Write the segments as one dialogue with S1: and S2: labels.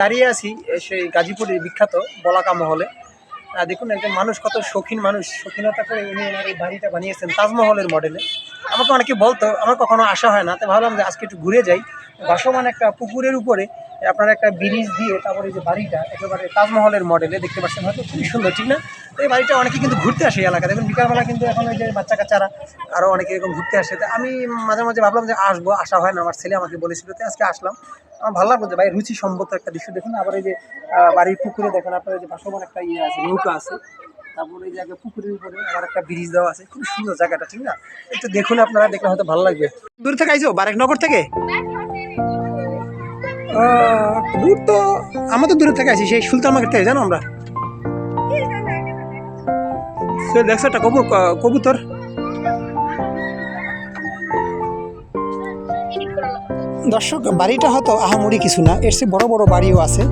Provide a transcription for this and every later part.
S1: দাঁড়িয়ে আছি সেই গাজীপুরের বিখ্যাত বলাকা মহলে। দেখুন একজন মানুষ, কত শৌখিন মানুষ, শৌখিনতা করে উনি ওনার এই বাড়িটা বানিয়েছেন তাজমহলের মডেলে আমাকে অনেকে বলতো, আমার কখনো আসা হয় না তো ভাবলাম যে আজকে একটু ঘুরে যাই। ভাসমান একটা পুকুরের উপরে আপনার একটা ব্রিজ দিয়ে তারপরে যে বাড়িটা একেবারে তাজমহলের মডেলে দেখতে পাচ্ছেন হয়তো খুবই সুন্দর ঠিক না? এই বাড়িটা অনেকে কিন্তু ঘুরতে আসে এই এলাকা। দেখুন বিকালবেলা কিন্তু এখন ওই যে বাচ্চা কাচ্চারা আরও অনেকে এরকম ঘুরতে আসে। তো আমি মাঝে মাঝে ভাবলাম যে আসব আসা হয় না। আমার ছেলে আমাকে বলেছিল তো আজকে আসলাম। আমার ভালো লাগল যে ভাই রুচি সম্মত একটা দৃশ্য। দেখুন আবার এই যে বাড়ির পুকুরে দেখেন আপনার যে ভাসমান একটা ইয়ে আছে নৌকা আছে। তারপরে এই জায়গায় পুকুরের উপরে আবার একটা ব্রিজ দেওয়া আছে। খুব সুন্দর জায়গাটা ঠিক না? একটু দেখুন আপনারা দেখলে হয়তো ভালো লাগবে। দূর থেকে আইছো? বারেকনগর থেকে? আহ, দূর তো আমাদের দূরে থেকে আছি সেই সুলতান মার্কেট থেকে, জানো আমরা? দেখছ একটা কবুর কবুতর? দর্শক, বাড়িটা হয়তো আহামরি কিছু না, এর চেয়ে বড় বড় বাড়িও আছে।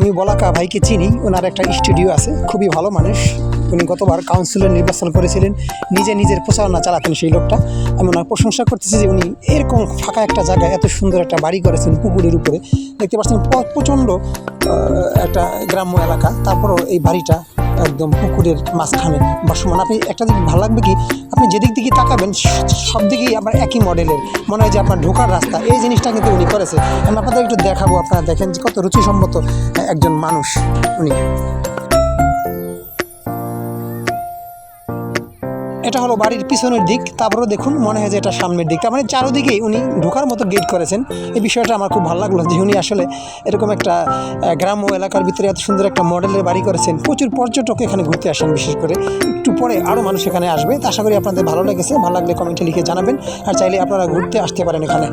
S1: আমি বলাকা ভাইকে চিনি, ওনার একটা স্টুডিও আছে, খুবই ভালো মানুষ। উনি গতবার কাউন্সিলর নির্বাচন করেছিলেন, নিজে নিজের প্রচারণা চালাতেন সেই লোকটা। আমি ওনার প্রশংসা করতেছি যে উনি এরকম ফাঁকা একটা জায়গায় এত সুন্দর একটা বাড়ি করেছেন পুকুরের উপরে। দেখতে পাচ্ছেন প্রচণ্ড একটা গ্রাম্য এলাকা। তারপরও এই বাড়িটা একদম পুকুরের মাঝখানে। বর্ষমান আপনি একটা দিক ভালো লাগবে কি, আপনি যেদিক দিকে তাকাবেন, সব দিকেই আবার একই মডেলের মনে হয় যে আপনার ঢোকার রাস্তা, এই জিনিসটা কিন্তু উনি করেছে। আমি আপনাদের একটু দেখাবো, আপনারা দেখেন যে কত রুচিসম্মত একজন মানুষ উনি। এটা হলো বাড়ির পিছনের দিক, তারপরেও দেখুন মনে হয় যে এটা সামনের দিক। তার মানে চারোদিকেই উনি ঢোকার মতো গেট করেছেন। এই বিষয়টা আমার খুব ভালো লাগল যে উনি আসলে এরকম একটা গ্রাম্য এলাকার ভিতরে এত সুন্দর একটা মডেলের বাড়ি করেছেন। প্রচুর পর্যটক এখানে ঘুরতে আসেন বিশেষ করে। একটু পরে আরও মানুষ এখানে আসবে। আশা করি আপনাদের ভালো লেগেছে। ভালো লাগলে কমেন্টে লিখে জানাবেন। আর চাইলে আপনারা ঘুরতে আসতে পারেন এখানে।